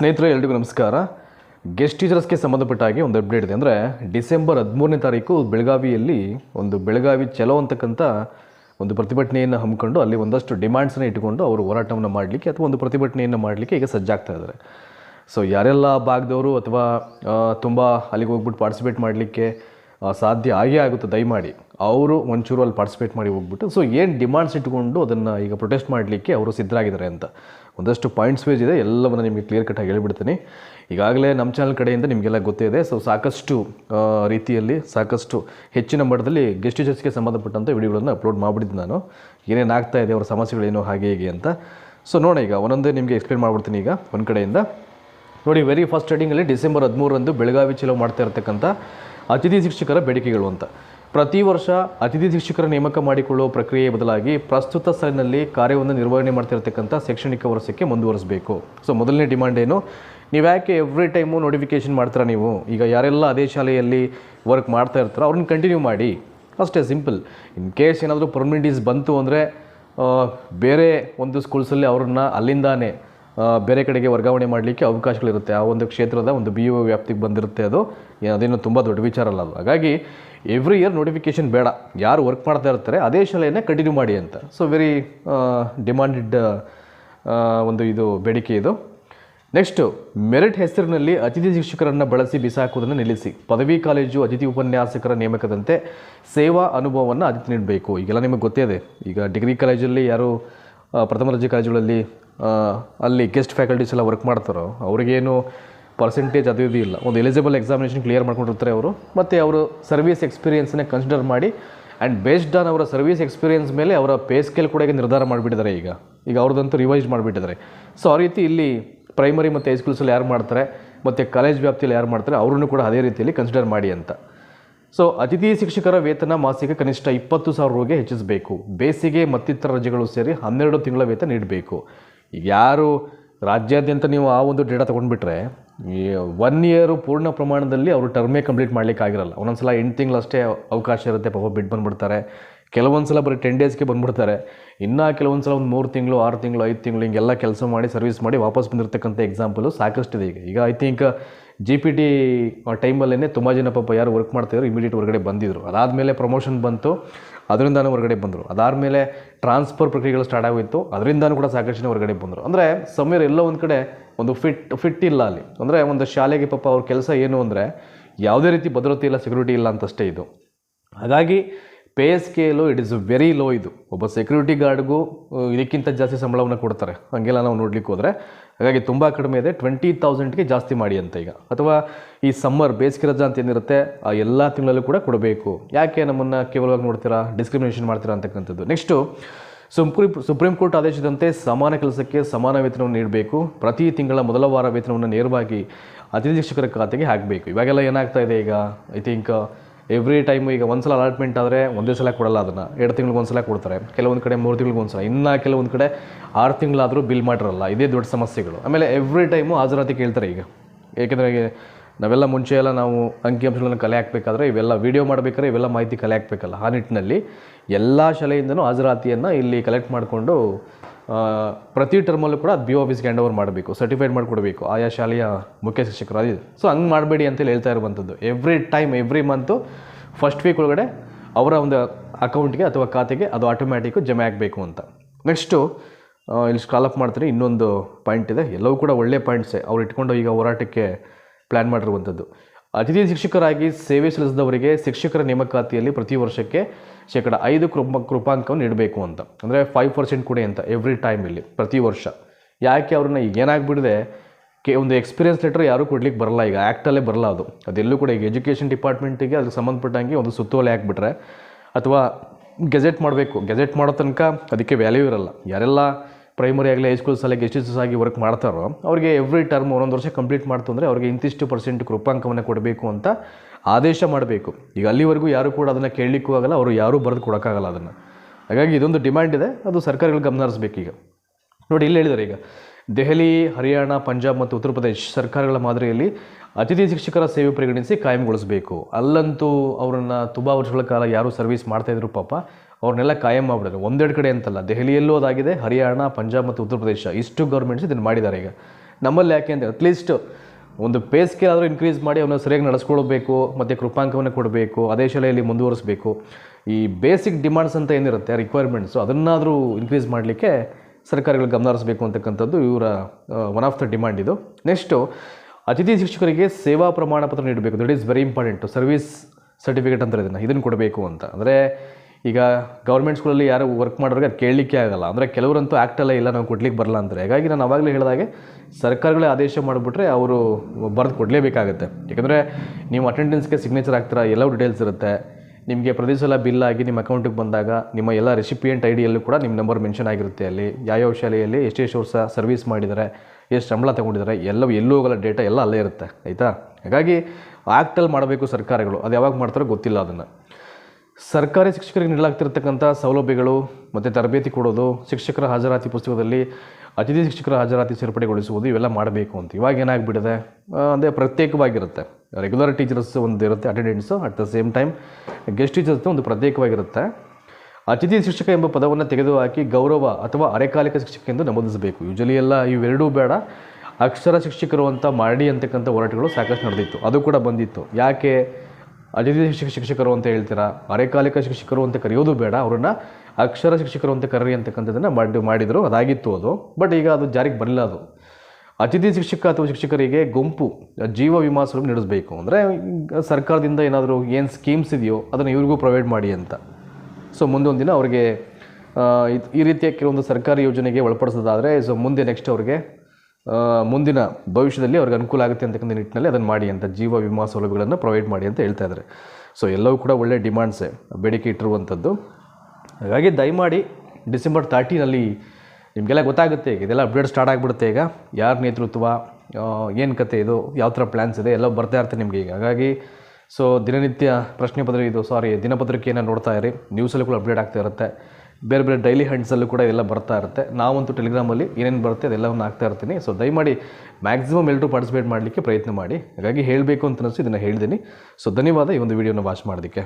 ಸ್ನೇಹಿತರೆ, ಎಲ್ರಿಗೂ ನಮಸ್ಕಾರ. ಗೆಸ್ಟ್ ಟೀಚರ್ಸ್ಗೆ ಸಂಬಂಧಪಟ್ಟ ಹಾಗೆ ಒಂದು ಅಪ್ಡೇಟ್ ಇದೆ. ಅಂದರೆ ಡಿಸೆಂಬರ್ ಹದಿಮೂರನೇ ತಾರೀಕು ಬೆಳಗಾವಿಯಲ್ಲಿ ಒಂದು ಬೆಳಗಾವಿ ಚಲೋ ಅಂತಕ್ಕಂಥ ಒಂದು ಪ್ರತಿಭಟನೆಯನ್ನು ಹಮ್ಮಿಕೊಂಡು ಅಲ್ಲಿ ಒಂದಷ್ಟು ಡಿಮ್ಯಾಂಡ್ಸನ್ನು ಇಟ್ಟುಕೊಂಡು ಅವರು ಹೋರಾಟವನ್ನು ಮಾಡಲಿಕ್ಕೆ ಅಥವಾ ಒಂದು ಪ್ರತಿಭಟನೆಯನ್ನು ಮಾಡಲಿಕ್ಕೆ ಈಗ ಸಜ್ಜಾಗ್ತಾ ಇದ್ದಾರೆ. ಸೊ ಯಾರೆಲ್ಲ ಭಾಗದವರು ಅಥವಾ ತುಂಬ ಅಲ್ಲಿಗೆ ಹೋಗ್ಬಿಟ್ಟು ಪಾರ್ಟಿಸಿಪೇಟ್ ಮಾಡಲಿಕ್ಕೆ ಸಾಧ್ಯ ಆಗೇ ಆಗುತ್ತೆ, ದಯಮಾಡಿ. ಅವರು ಒಂಚೂರು ಅಲ್ಲಿ ಪಾರ್ಟಿಸಿಪೇಟ್ ಮಾಡಿ ಹೋಗ್ಬಿಟ್ಟು ಸೊ ಏನು ಡಿಮಾಂಡ್ಸ್ ಇಟ್ಕೊಂಡು ಅದನ್ನು ಈಗ ಪ್ರೊಟೆಸ್ಟ್ ಮಾಡಲಿಕ್ಕೆ ಅವರು ಸಿದ್ಧರಾಗಿದ್ದಾರೆ ಅಂತ. ಒಂದಷ್ಟು ಪಾಯಿಂಟ್ಸ್ ವೇಜ್ ಇದೆ, ಎಲ್ಲವನ್ನು ನಿಮಗೆ ಕ್ಲಿಯರ್ ಕಟ್ಟಾಗಿ ಹೇಳ್ಬಿಡ್ತೀನಿ. ಈಗಾಗಲೇ ನಮ್ಮ ಚಾನಲ್ ಕಡೆಯಿಂದ ನಿಮಗೆಲ್ಲ ಗೊತ್ತೇ ಇದೆ ಸೊ ಸಾಕಷ್ಟು ರೀತಿಯಲ್ಲಿ ಸಾಕಷ್ಟು ಹೆಚ್ಚಿನ ಮಟ್ಟದಲ್ಲಿ ಗೆಸ್ಟ್ ಟೀಚರ್ಸ್ಗೆ ಸಂಬಂಧಪಟ್ಟಂಥ ವಿಡಿಯೋಗಳನ್ನು ಅಪ್ಲೋಡ್ ಮಾಡಿಬಿಟ್ಟಿದ್ದು ನಾನು. ಏನೇನು ಆಗ್ತಾ ಇದೆ, ಅವರ ಸಮಸ್ಯೆಗಳೇನು, ಹಾಗೆ ಹೀಗೆ ಅಂತ. ಸೊ ನೋಡಿ ಈಗ, ಒಂದೊಂದೇ ನಿಮಗೆ ಎಕ್ಸ್ಪ್ಲೇನ್ ಮಾಡ್ಬಿಡ್ತೀನಿ ಈಗ, ಒಂದು ಕಡೆಯಿಂದ. ನೋಡಿ ವೆರಿ ಫಸ್ಟ್ ಸ್ಟಾರ್ಟಿಂಗಲ್ಲಿ ಡಿಸೆಂಬರ್ ಹದಿಮೂರರಂದು ಬೆಳಗಾವಿ ಚಲೋ ಮಾಡ್ತಾ ಇರತಕ್ಕಂಥ ಅತಿಥಿ ಶಿಕ್ಷಕರ ಬೇಡಿಕೆಗಳು ಅಂತ. ಪ್ರತಿ ವರ್ಷ ಅತಿಥಿ ಶಿಕ್ಷಕರ ನೇಮಕ ಮಾಡಿಕೊಳ್ಳುವ ಪ್ರಕ್ರಿಯೆ ಬದಲಾಗಿ ಪ್ರಸ್ತುತ ಸಾಲಿನಲ್ಲಿ ಕಾರ್ಯವನ್ನು ನಿರ್ವಹಣೆ ಮಾಡ್ತಿರ್ತಕ್ಕಂಥ ಶೈಕ್ಷಣಿಕ ವರ್ಷಕ್ಕೆ ಮುಂದುವರಿಸಬೇಕು. ಸೊ ಮೊದಲನೇ ಡಿಮಾಂಡ್ ಏನು? ನೀವು ಯಾಕೆ ಎವ್ರಿ ಟೈಮು ನೋಟಿಫಿಕೇಶನ್ ಮಾಡ್ತೀರಾ ನೀವು? ಈಗ ಯಾರೆಲ್ಲ ಅದೇ ಶಾಲೆಯಲ್ಲಿ ವರ್ಕ್ ಮಾಡ್ತಾ ಇರ್ತಾರೋ ಅವ್ರನ್ನ ಕಂಟಿನ್ಯೂ ಮಾಡಿ. ಅಷ್ಟೇ ಸಿಂಪಲ್ ಇನ್ ಕೇಸ್ ಏನಾದರೂ ಪರ್ಮನೆಂಟೀಸ್ ಬಂತು ಅಂದರೆ ಬೇರೆ ಒಂದು ಸ್ಕೂಲ್ಸಲ್ಲಿ ಅವ್ರನ್ನ ಅಲ್ಲಿಂದಾನೇ ಬೇರೆ ಕಡೆಗೆ ವರ್ಗಾವಣೆ ಮಾಡಲಿಕ್ಕೆ ಅವಕಾಶಗಳಿರುತ್ತೆ. ಆ ಒಂದು ಕ್ಷೇತ್ರದ ಒಂದು ಬಿ ಒ ವ್ಯಾಪ್ತಿಗೆ ಬಂದಿರುತ್ತೆ ಅದು. ಅದೇನು ತುಂಬ ದೊಡ್ಡ ವಿಚಾರ ಅಲ್ಲ ಅದು. ಹಾಗಾಗಿ ಎವ್ರಿ ಇಯರ್ ನೋಟಿಫಿಕೇಶನ್ ಬೇಡ. ಯಾರು ವರ್ಕ್ ಮಾಡ್ತಾ ಇರ್ತಾರೆ, ಅದೇ ಶಾಲೆಯನ್ನೇ ಕಂಟಿನ್ಯೂ ಮಾಡಿ ಅಂತ. ಸೊ ವೆರಿ ಡಿಮಾಂಡೆಡ್ ಒಂದು ಇದು ಬೇಡಿಕೆ ಇದು. ನೆಕ್ಸ್ಟು ಮೆರಿಟ್ ಹೆಸರಿನಲ್ಲಿ ಅತಿಥಿ ಶಿಕ್ಷಕರನ್ನು ಬಳಸಿ ಬಿಸಾಕುವುದನ್ನು ನಿಲ್ಲಿಸಿ. ಪದವಿ ಕಾಲೇಜು ಅತಿಥಿ ಉಪನ್ಯಾಸಕರ ನೇಮಕದಂತೆ ಸೇವಾ ಅನುಭವವನ್ನು ಅತಿಥಿ ನೀಡಬೇಕು. ಈಗೆಲ್ಲ ನಿಮಗೆ ಗೊತ್ತೇ ಇದೆ. ಈಗ ಡಿಗ್ರಿ ಕಾಲೇಜಲ್ಲಿ ಯಾರು ಪ್ರಥಮ ದರ್ಜೆ ಕಾಲೇಜುಗಳಲ್ಲಿ ಅಲ್ಲಿ ಗೆಸ್ಟ್ ಫ್ಯಾಕಲ್ಟೀಸ್ ಎಲ್ಲ ವರ್ಕ್ ಮಾಡ್ತಾರೋ, ಅವ್ರಿಗೇನು ಪರ್ಸೆಂಟೇಜ್ ಅದು ಇದು ಇಲ್ಲ. ಒಂದು ಎಲಿಜಿಬಲ್ ಎಕ್ಸಾಮಿನೇಷನ್ ಕ್ಲಿಯರ್ ಮಾಡ್ಕೊಂಡಿರ್ತಾರೆ ಅವರು, ಮತ್ತು ಅವರು ಸರ್ವಿಸ್ ಎಕ್ಸ್ಪೀರಿಯನ್ಸನ್ನೇ ಕನ್ಸಿಡರ್ ಮಾಡಿ ಆ್ಯಂಡ್ ಬೇಸ್ಡ್ ಆನ್ ಅವರ ಸರ್ವಿಸ್ ಎಕ್ಸ್ಪೀರಿಯನ್ಸ್ ಮೇಲೆ ಅವರ ಪೇ ಸ್ಕೇಲ್ ಕೂಡ ಈಗ ನಿರ್ಧಾರ ಮಾಡಿಬಿಟ್ಟಿದ್ದಾರೆ ಈಗ. ಈಗ ಅವ್ರದ್ದಂತೂ ರಿವೈಸ್ ಮಾಡಿಬಿಟ್ಟಿದ್ದಾರೆ. ಸೊ ಆ ರೀತಿ ಇಲ್ಲಿ ಪ್ರೈಮರಿ ಮತ್ತು ಹೈಸ್ಕೂಲ್ಸಲ್ಲಿ ಯಾರು ಮಾಡ್ತಾರೆ, ಮತ್ತು ಕಾಲೇಜ್ ವ್ಯಾಪ್ತಿಯಲ್ಲಿ ಯಾರು ಮಾಡ್ತಾರೆ, ಅವ್ರನ್ನೂ ಕೂಡ ಅದೇ ರೀತಿಯಲ್ಲಿ ಕನ್ಸಿಡರ್ ಮಾಡಿ ಅಂತ. ಸೊ ಅತಿಥಿ ಶಿಕ್ಷಕರ ವೇತನ ಮಾಸಿಕ ಕನಿಷ್ಠ ಇಪ್ಪತ್ತು ಸಾವಿರ ರೂಪಾಯಿಗೆ ಹೆಚ್ಚಿಸಬೇಕು. ಬೇಸಿಗೆ ಮತ್ತಿತರ ರಜೆಗಳು ಸೇರಿ ಹನ್ನೆರಡು ತಿಂಗಳ ವೇತನ ನೀಡಬೇಕು. ಈಗ ಯಾರು ರಾಜ್ಯಾದ್ಯಂತ ನೀವು ಆ ಒಂದು ಡೇಟಾ ತೊಗೊಂಡ್ಬಿಟ್ರೆ, ಈ ಒನ್ ಇಯರು ಪೂರ್ಣ ಪ್ರಮಾಣದಲ್ಲಿ ಅವರು ಟರ್ಮೇ ಕಂಪ್ಲೀಟ್ ಮಾಡ್ಲಿಕ್ಕೆ ಆಗಿರಲ್ಲ. ಒಂದೊಂದು ಸಲ ಎಂಟು ತಿಂಗಳಷ್ಟೇ ಅವಕಾಶ ಇರುತ್ತೆ, ಪಾಪ ಬಿಟ್ಟು ಬಂದುಬಿಡ್ತಾರೆ. ಕೆಲವೊಂದು ಸಲ ಬರೀ ಟೆನ್ ಡೇಸ್ಗೆ ಬಂದುಬಿಡ್ತಾರೆ. ಇನ್ನೂ ಕೆಲವೊಂದು ಸಲ ಒಂದು ಮೂರು ತಿಂಗಳು, ಆರು ತಿಂಗಳು, ಐದು ತಿಂಗಳು ಹಿಂಗೆಲ್ಲ ಕೆಲಸ ಮಾಡಿ ಸರ್ವಿಸ್ ಮಾಡಿ ವಾಪಸ್ ಬಂದಿರತಕ್ಕಂಥ ಎಕ್ಸಾಂಪಲು ಸಾಕಷ್ಟಿದೆ ಈಗ. ಈಗ I think G P T ಟೈಮಲ್ಲೇ ತುಂಬ ಜನ ಪಾಪ ಯಾರು ವರ್ಕ್ ಮಾಡ್ತಿದ್ರು ಇಮಿಡಿಯೇಟ್ ಹೊರಗಡೆ ಬಂದಿದ್ದರು ಅದಾದಮೇಲೆ ಪ್ರಮೋಷನ್ ಬಂತು. ಅದರಿಂದಾನು ಹೊರಗಡೆ ಬಂದರು. ಅದಾದಮೇಲೆ ಟ್ರಾನ್ಸ್ಫರ್ ಪ್ರಕ್ರಿಯೆಗಳು ಸ್ಟಾರ್ಟ್ ಆಗೋಯಿತು. ಅದರಿಂದನೂ ಕೂಡ ಸಾಕಷ್ಟು ಹೊರಗಡೆ ಬಂದರು. ಅಂದರೆ ಸಮೀರ್ ಎಲ್ಲೋ ಒಂದು ಕಡೆ ಒಂದು ಫಿಟ್ ಫಿಟ್ ಇಲ್ಲ ಅಲ್ಲಿ. ಅಂದರೆ ಒಂದು ಶಾಲೆಗೆ ಪಾಪ ಅವ್ರ ಕೆಲಸ ಏನು ಅಂದರೆ ಯಾವುದೇ ರೀತಿ ಭದ್ರತೆ ಇಲ್ಲ ಸೆಕ್ಯೂರಿಟಿ ಇಲ್ಲ ಅಂತಷ್ಟೇ ಇದು. ಹಾಗಾಗಿ pay scale it is very low ಇದು. ಒಬ್ಬ ಸೆಕ್ಯೂರಿಟಿ ಗಾರ್ಡ್ಗೂ ಇದಕ್ಕಿಂತ ಜಾಸ್ತಿ ಸಂಬಳವನ್ನು ಕೊಡ್ತಾರೆ. ಹಾಗೆಲ್ಲ ನಾವು ನೋಡ್ಲಿಕ್ಕೆ ಹೋದರೆ, ಹಾಗಾಗಿ ತುಂಬ ಕಡಿಮೆ ಇದೆ. ಟ್ವೆಂಟಿ ತೌಸಂಡ್ಗೆ ಜಾಸ್ತಿ ಮಾಡಿ ಅಂತ ಈಗ. ಅಥವಾ ಈ ಸಮ್ಮರ್ ಬೇಸಿಗೆ ರಜಾ ಅಂತ ಏನಿರುತ್ತೆ, ಆ ಎಲ್ಲ ತಿಂಗಳಲ್ಲೂ ಕೂಡ ಕೊಡಬೇಕು. ಯಾಕೆ ನಮ್ಮನ್ನು ಕೇವಲವಾಗಿ ನೋಡ್ತೀರಾ? ಡಿಸ್ಕ್ರಿಮಿನೇಷನ್ ಮಾಡ್ತೀರಾ ಅಂತಕ್ಕಂಥದ್ದು. ನೆಕ್ಸ್ಟು ಸುಪ್ರೀಂ ಸುಪ್ರೀಂ ಕೋರ್ಟ್ ಆದೇಶದಂತೆ ಸಮಾನ ಕೆಲಸಕ್ಕೆ ಸಮಾನ ವೇತನವನ್ನು ನೀಡಬೇಕು. ಪ್ರತಿ ತಿಂಗಳ ಮೊದಲ ವಾರ ವೇತನವನ್ನು ನೇರವಾಗಿ ಅತಿಥಿ ಶಿಕ್ಷಕರ ಖಾತೆಗೆ ಹಾಕಬೇಕು. ಇವಾಗೆಲ್ಲ ಏನಾಗ್ತಾ ಇದೆ ಈಗ? ಐ ಥಿಂಕ್ ಎವ್ರಿ ಟೈಮ್ ಈಗ ಒಂದು ಸಲ ಅಲಾಟ್ಮೆಂಟ್ ಆದರೆ ಒಂದೇ ಸಲ ಕೊಡಲ್ಲ ಅದನ್ನು. ಎರಡು ತಿಂಗಳಿಗೆ ಒಂದು ಸಲ ಕೊಡ್ತಾರೆ. ಕೆಲವೊಂದು ಕಡೆ ಮೂರು ತಿಂಗಳಿಗೆ ಒಂದು ಸಲ ಇನ್ನು ಕೆಲವೊಂದು ಕಡೆ ಆರು ತಿಂಗಳಾದರೂ ಬಿಲ್ ಮಾಡಿರಲ್ಲ. ಇದೇ ದೊಡ್ಡ ಸಮಸ್ಯೆಗಳು. ಆಮೇಲೆ ಎವ್ರಿ ಟೈಮು ಹಾಜರಾತಿ ಕೇಳ್ತಾರೆ ಈಗ. ಏಕೆಂದರೆ ನಾವೆಲ್ಲ ಮುಂಚೆ ಎಲ್ಲ ನಾವು ಅಂಕಿಅಂಶಗಳನ್ನು ಕಲೆ ಹಾಕಬೇಕಾದ್ರೆ ಇವೆಲ್ಲ ವೀಡಿಯೋ ಮಾಡಬೇಕಾದ್ರೆ ಇವೆಲ್ಲ ಮಾಹಿತಿ ಕಲೆ ಹಾಕಬೇಕಲ್ಲ. ಆ ನಿಟ್ಟಿನಲ್ಲಿ ಎಲ್ಲ ಶಾಲೆಯಿಂದನೂ ಹಾಜರಾತಿಯನ್ನು ಇಲ್ಲಿ ಕಲೆಕ್ಟ್ ಮಾಡಿಕೊಂಡು ಪ್ರತಿ ಟರ್ಮಲ್ಲೂ ಕೂಡ ಬಿ ಆಫೀಸ್ಗೆ ಹ್ಯಾಂಡ್ ಓವರ್ ಮಾಡಬೇಕು ಸರ್ಟಿಫೈಡ್ ಮಾಡಿಕೊಡಬೇಕು. ಆಯಾ ಶಾಲೆಯ ಮುಖ್ಯ ಶಿಕ್ಷಕರು ಅದು ಸೊ ಹಂಗೆ ಮಾಡಬೇಡಿ ಅಂತೇಳಿ ಹೇಳ್ತಾ ಇರುವಂಥದ್ದು. Every time every month first week ಒಳಗಡೆ ಅವರ ಒಂದು ಅಕೌಂಟ್ಗೆ ಅಥವಾ ಖಾತೆಗೆ ಅದು ಆಟೋಮ್ಯಾಟಿಕ್ಕು ಜಮೆ ಆಗಬೇಕು ಅಂತ. ನೆಕ್ಸ್ಟು ಇಲ್ಲಿ ಸ್ಕಾಲಪ್ ಮಾಡ್ತಾರೆ ಇನ್ನೊಂದು ಪಾಯಿಂಟ್ ಇದೆ. ಎಲ್ಲವೂ ಕೂಡ ಒಳ್ಳೆಯ ಪಾಯಿಂಟ್ಸೇ ಅವ್ರು ಇಟ್ಕೊಂಡು ಈಗ ಹೋರಾಟಕ್ಕೆ ಪ್ಲ್ಯಾನ್ ಮಾಡಿರುವಂಥದ್ದು. ಅತಿಥಿ ಶಿಕ್ಷಕರಾಗಿ ಸೇವೆ ಸಲ್ಲಿಸಿದವರಿಗೆ ಶಿಕ್ಷಕರ ನೇಮಕಾತಿಯಲ್ಲಿ ಪ್ರತಿ ವರ್ಷಕ್ಕೆ ಶೇಕಡ ಐದು ಕೃಪ ಕೃಪಾಂಕವನ್ನು ನೀಡಬೇಕು ಅಂತ. ಅಂದರೆ ಫೈವ್ ಪರ್ಸೆಂಟ್ ಕೊಡಿ ಅಂತ ಎವ್ರಿ ಟೈಮ್ ಇಲ್ಲಿ, ಪ್ರತಿ ವರ್ಷ. ಯಾಕೆ ಅವ್ರನ್ನ ಈಗ ಏನಾಗ್ಬಿಡಿದೆ, ಕೆ ಒಂದು ಎಕ್ಸ್ಪೀರಿಯನ್ಸ್ ಲೆಟರ್ ಯಾರೂ ಕೊಡ್ಲಿಕ್ಕೆ ಬರಲ್ಲ, ಈಗ ಆ್ಯಕ್ಟಲ್ಲೇ ಬರಲ್ಲ ಅದು. ಅದೆಲ್ಲೂ ಕೂಡ ಈಗ ಎಜುಕೇಷನ್ ಡಿಪಾರ್ಟ್ಮೆಂಟಿಗೆ ಅದಕ್ಕೆ ಸಂಬಂಧಪಟ್ಟಂಗೆ ಒಂದು ಸುತ್ತೋಲೆ ಹಾಕ್ಬಿಟ್ರೆ, ಅಥವಾ ಗೆಜೆಟ್ ಮಾಡಬೇಕು. ಗೆಜೆಟ್ ಮಾಡೋ ತನಕ ಅದಕ್ಕೆ ವ್ಯಾಲ್ಯೂ ಇರಲ್ಲ. ಯಾರೆಲ್ಲ ಪ್ರೈಮರಿ ಆಗಲಿ ಹೈಸ್ಕೂಲ್ಸಲ್ಲಿ ಗೆಸ್ಟಿಸಸ್ ಆಗಿ ವರ್ಕ್ ಮಾಡ್ತಾರೋ, ಅವರಿಗೆ ಎವ್ರಿ ಟರ್ಮ್ ಒಂದೊಂದು ವರ್ಷ ಕಂಪ್ಲೀಟ್ ಮಾಡ್ತು ಅಂದರೆ ಅವರಿಗೆ ಇಂತಿಷ್ಟು ಪರ್ಸೆಂಟ್ ಕೃಪಾಂಕವನ್ನು ಕೊಡಬೇಕು ಅಂತ ಆದೇಶ ಮಾಡಬೇಕು. ಈಗ ಅಲ್ಲಿವರೆಗೂ ಯಾರು ಕೂಡ ಅದನ್ನು ಕೇಳಲಿಕ್ಕೂ ಆಗಲ್ಲ, ಅವರು ಯಾರೂ ಬರೆದು ಕೊಡೋಕ್ಕಾಗಲ್ಲ ಅದನ್ನು. ಹಾಗಾಗಿ ಇದೊಂದು ಡಿಮ್ಯಾಂಡ್ ಇದೆ, ಅದು ಸರ್ಕಾರಗಳು ಗಮನ ಹರಿಸ್ಬೇಕೀಗ ನೋಡಿ, ಇಲ್ಲಿ ಹೇಳಿದ್ದಾರೆ ಈಗ, ದೆಹಲಿ, ಹರಿಯಾಣ, ಪಂಜಾಬ್ ಮತ್ತು ಉತ್ತರ ಪ್ರದೇಶ್ ಸರ್ಕಾರಗಳ ಮಾದರಿಯಲ್ಲಿ ಅತಿಥಿ ಶಿಕ್ಷಕರ ಸೇವೆ ಪರಿಗಣಿಸಿ ಕಾಯಂಗೊಳಿಸಬೇಕು. ಅಲ್ಲಂತೂ ಅವರನ್ನು ತುಂಬ ವರ್ಷಗಳ ಕಾಲ ಯಾರು ಸರ್ವಿಸ್ ಮಾಡ್ತಾಯಿದ್ರು ಪಾಪ ಅವ್ರನ್ನೆಲ್ಲ ಕಾಯಂ ಮಾಡಿಬಿಡೋದು ಒಂದೆರಡು ಕಡೆ ಅಂತಲ್ಲ, ದೆಹಲಿಯಲ್ಲೂ ಅದಾಗಿದೆ, ಹರಿಯಾಣ, ಪಂಜಾಬ್ ಮತ್ತು ಉತ್ತರ ಪ್ರದೇಶ. ಇಷ್ಟು ಗೌರ್ಮೆಂಟ್ಸ್ ಇದನ್ನು ಮಾಡಿದ್ದಾರೆ ಈಗ. ನಮ್ಮಲ್ಲಿ ಯಾಕೆ ಅಂದರೆ ಅಟ್ಲೀಸ್ಟ್ ಒಂದು ಪೇ ಸ್ಕೇಲ್ ಆದರೂ ಇನ್ಕ್ರೀಸ್ ಮಾಡಿ ಅವನ್ನ ಸರಿಯಾಗಿ ನಡೆಸ್ಕೊಳ್ಬೇಕು, ಮತ್ತು ಕೃಪಾಂಕವನ್ನು ಕೊಡಬೇಕು, ಅದೇ ಶಾಲೆಯಲ್ಲಿ ಮುಂದುವರಿಸಬೇಕು. ಈ ಬೇಸಿಕ್ ಡಿಮಾಂಡ್ಸ್ ಅಂತ ಏನಿರುತ್ತೆ ರಿಕ್ವೈರ್ಮೆಂಟ್ಸು ಅದನ್ನಾದರೂ ಇನ್ಕ್ರೀಸ್ ಮಾಡಲಿಕ್ಕೆ ಸರ್ಕಾರಗಳು ಗಮನ ಹರಿಸಬೇಕು ಅಂತಕ್ಕಂಥದ್ದು ಇವರ ಒನ್ ಆಫ್ ದ ಡಿಮಾಂಡ್ ಇದು. ನೆಕ್ಸ್ಟು ಅತಿಥಿ ಶಿಕ್ಷಕರಿಗೆ ಸೇವಾ ಪ್ರಮಾಣ ಪತ್ರ ನೀಡಬೇಕು. That is very important service certificate ಅಂತಾರೆ ಇದನ್ನು ಇದನ್ನು ಕೊಡಬೇಕು ಅಂತ. ಅಂದರೆ ಈಗ ಗೌರ್ಮೆಂಟ್ ಸ್ಕೂಲಲ್ಲಿ ಯಾರು ವರ್ಕ್ ಮಾಡೋರಿಗೆ ಅದು ಕೇಳಲಿಕ್ಕೆ ಆಗಲ್ಲ. ಅಂದರೆ ಕೆಲವರಂತೂ ಆ್ಯಕ್ಟಲ್ಲೇ ಇಲ್ಲ, ನಾವು ಕೊಡ್ಲಿಕ್ಕೆ ಬರಲ್ಲ ಅಂತಾರೆ. ಹಾಗಾಗಿ ನಾನು ಅವಾಗಲೇ ಹೇಳಿದಾಗೆ ಸರ್ಕಾರಗಳೇ ಆದೇಶ ಮಾಡಿಬಿಟ್ರೆ ಅವರು ಬರೆದು ಕೊಡಲೇಬೇಕಾಗುತ್ತೆ. ಯಾಕಂದರೆ ನೀವು ಅಟೆಂಡೆನ್ಸ್ಗೆ ಸಿಗ್ನೇಚರ್ ಆಗ್ತೀರಾ ಎಲ್ಲವೂ ಡೀಟೇಲ್ಸ್ ಇರುತ್ತೆ. ನಿಮಗೆ ಪ್ರತಿ ಸಲ ಬಿಲ್ ಆಗಿ ನಿಮ್ಮ ಅಕೌಂಟಿಗೆ ಬಂದಾಗ ನಿಮ್ಮ ಎಲ್ಲ ರೆಸಿಪಿಯೆಂಟ್ ಐ ಡಿಯಲ್ಲೂ ಕೂಡ ನಿಮ್ಮ ನಂಬರ್ ಮೆನ್ಷನ್ ಆಗಿರುತ್ತೆ ಅಲ್ಲಿ. ಯಾವ್ಯಾವ ಶಾಲೆಯಲ್ಲಿ ಎಷ್ಟೆಷ್ಟು ವರ್ಷ ಸರ್ವಿಸ್ ಮಾಡಿದ್ದಾರೆ ಎಷ್ಟು ಸಂಬಳ ತೊಗೊಂಡಿದ್ದಾರೆ ಎಲ್ಲವೂ ಎಲ್ಲೂ ಹೋಗಲ್ಲ ಡೇಟಾ ಎಲ್ಲ ಅಲ್ಲೇ ಇರುತ್ತೆ. ಆಯಿತಾ? ಹಾಗಾಗಿ ಆ್ಯಕ್ಟಲ್ಲಿ ಮಾಡಬೇಕು ಸರ್ಕಾರಗಳು. ಅದು ಯಾವಾಗ ಮಾಡ್ತಾರೋ ಗೊತ್ತಿಲ್ಲ ಅದನ್ನು. ಸರ್ಕಾರಿ ಶಿಕ್ಷಕರಿಗೆ ನೀಡಲಾಗ್ತಿರ್ತಕ್ಕಂಥ ಸೌಲಭ್ಯಗಳು ಮತ್ತು ತರಬೇತಿ ಕೊಡೋದು, ಶಿಕ್ಷಕರ ಹಾಜರಾತಿ ಪುಸ್ತಕದಲ್ಲಿ ಅತಿಥಿ ಶಿಕ್ಷಕರ ಹಾಜರಾತಿ ಸೇರ್ಪಡೆಗೊಳಿಸುವುದು ಇವೆಲ್ಲ ಮಾಡಬೇಕು ಅಂತ. ಇವಾಗ ಏನಾಗ್ಬಿಟ್ಟಿದೆ? ಅಂದರೆ ಪ್ರತ್ಯೇಕವಾಗಿರುತ್ತೆ. ರೆಗ್ಯುಲರ್ ಟೀಚರ್ಸ್ ಒಂದು ಇರುತ್ತೆ attendance at the same time guest teachers ಒಂದು ಪ್ರತ್ಯೇಕವಾಗಿರುತ್ತೆ. ಅತಿಥಿ ಶಿಕ್ಷಕ ಎಂಬ ಪದವನ್ನು ತೆಗೆದುಹಾಕಿ ಗೌರವ ಅಥವಾ ಅರೆಕಾಲಿಕ ಶಿಕ್ಷಕ ಎಂದು ನಮೂದಿಸಬೇಕು. ಯೂಶಲಿ ಎಲ್ಲ ಇವೆರಡೂ ಬೇಡ. ಅಕ್ಷರ ಶಿಕ್ಷಕರು ಅಂತ ಮಾಡಿ ಅಂತಕ್ಕಂಥ ಹೋರಾಟಗಳು ಸಾಕಷ್ಟು ನಡೆದಿತ್ತು. ಅದು ಕೂಡ ಬಂದಿತ್ತು. ಯಾಕೆ? ಅತಿಥಿ ಶಿಕ್ಷಕ ಶಿಕ್ಷಕರು ಅಂತ ಹೇಳ್ತೀರಾ? ಅರೆಕಾಲಿಕ ಶಿಕ್ಷಕರು ಅಂತ ಕರೆಯೋದು ಬೇಡ. ಅವರನ್ನು ಅಕ್ಷರ ಶಿಕ್ಷಕರು ಅಂತ ಕರೀರಿ ಅಂತಕ್ಕಂಥದ್ದನ್ನು ಮಾಡಿ, ಮಾಡಿದರು. ಅದಾಗಿತ್ತು ಅದು. ಬಟ್ ಈಗ ಅದು ಜಾರಿಗೆ ಬರಲಿಲ್ಲ ಅದು. ಅತಿಥಿ ಶಿಕ್ಷಕ ಅಥವಾ ಶಿಕ್ಷಕರಿಗೆ ಗುಂಪು, ಜೀವ ವಿಮಾ ಸೌಲಭ್ಯ ನಡೆಸಬೇಕು. ಅಂದರೆ ಸರ್ಕಾರದಿಂದ ಏನಾದರೂ ಏನು ಸ್ಕೀಮ್ಸ್ ಇದೆಯೋ ಅದನ್ನು ಇವ್ರಿಗೂ ಪ್ರೊವೈಡ್ ಮಾಡಿ ಅಂತ. ಸೊ ಮುಂದೊಂದು ದಿನ ಅವರಿಗೆ ಈ ರೀತಿಯ ಕೆಲವೊಂದು ಸರ್ಕಾರಿ ಯೋಜನೆಗೆ ಒಳಪಡಿಸೋದಾದರೆ ಸೊ ಮುಂದೆ ನೆಕ್ಸ್ಟ್ ಅವ್ರಿಗೆ ಮುಂದಿನ ಭವಿಷ್ಯದಲ್ಲಿ ಅವ್ರಿಗೆ ಅನುಕೂಲ ಆಗುತ್ತೆ ಅಂತಕ್ಕಂಥ ನಿಟ್ಟಿನಲ್ಲಿ ಅದನ್ನು ಮಾಡಿ ಅಂತ ಜೀವ ವಿಮಾ ಸೌಲಭ್ಯಗಳನ್ನು ಪ್ರೊವೈಡ್ ಮಾಡಿ ಅಂತ ಹೇಳ್ತಾ ಇದ್ದಾರೆ. ಸೊ ಎಲ್ಲವೂ ಕೂಡ ಒಳ್ಳೆ ಡಿಮ್ಯಾಂಡ್ಸೇ ಬೇಡಿಕೆ ಇಟ್ಟಿರುವಂಥದ್ದು. ಹಾಗಾಗಿ ದಯಮಾಡಿ ಡಿಸೆಂಬರ್ ತರ್ಟೀನಲ್ಲಿ ನಿಮಗೆಲ್ಲ ಗೊತ್ತಾಗುತ್ತೆ, ಇದೆಲ್ಲ ಅಪ್ಡೇಟ್ ಸ್ಟಾರ್ಟ್ ಆಗಿಬಿಡುತ್ತೆ ಈಗ. ಯಾರ ನೇತೃತ್ವ ಏನು ಕತೆ ಇದು, ಯಾವ ಥರ ಪ್ಲ್ಯಾನ್ಸ್ ಇದೆ, ಎಲ್ಲ ಬರ್ತಾ ಇರುತ್ತೆ ನಿಮಗೆ ಈಗ. ಹಾಗಾಗಿ ಸೊ ದಿನನಿತ್ಯ ಪ್ರಶ್ನೆ ಪತ್ರಿಕೆ ಇದು ಸಾರಿ ದಿನಪತ್ರಿಕೆಯನ್ನು ನೋಡ್ತಾ ಇರಿ. ನ್ಯೂಸಲ್ಲಿ ಕೂಡ ಅಪ್ಡೇಟ್ ಆಗ್ತಾ ಇರುತ್ತೆ. ಬೇರೆ ಬೇರೆ ಡೈಲಿ ಹಂಡ್ಸಲ್ಲೂ ಕೂಡ ಇದೆಲ್ಲ ಬರ್ತಾ ಇರುತ್ತೆ. ನಾವಂತೂ ಟೆಲಿಗ್ರಾಮಲ್ಲಿ ಏನೇನು ಬರುತ್ತೆ ಅದೆಲ್ಲವನ್ನು ಹಾಕ್ತಾ ಇರ್ತೀನಿ. ಸೊ ದಯಮಾಡಿ ಮ್ಯಾಕ್ಸಿಮಮ್ ಎಲ್ಲರೂ ಪಾರ್ಟಿಸಿಪೇಟ್ ಮಾಡಲಿಕ್ಕೆ ಪ್ರಯತ್ನ ಮಾಡಿ. ಹಾಗಾಗಿ ಹೇಳಬೇಕು ಅಂತ ಅನಿಸ್ತು, ಇದನ್ನು ಹೇಳಿದ್ದೀನಿ ಸೊ ಧನ್ಯವಾದ ಈ ಒಂದು ವಿಡಿಯೋನ ವಾಚ್ ಮಾಡೋದಕ್ಕೆ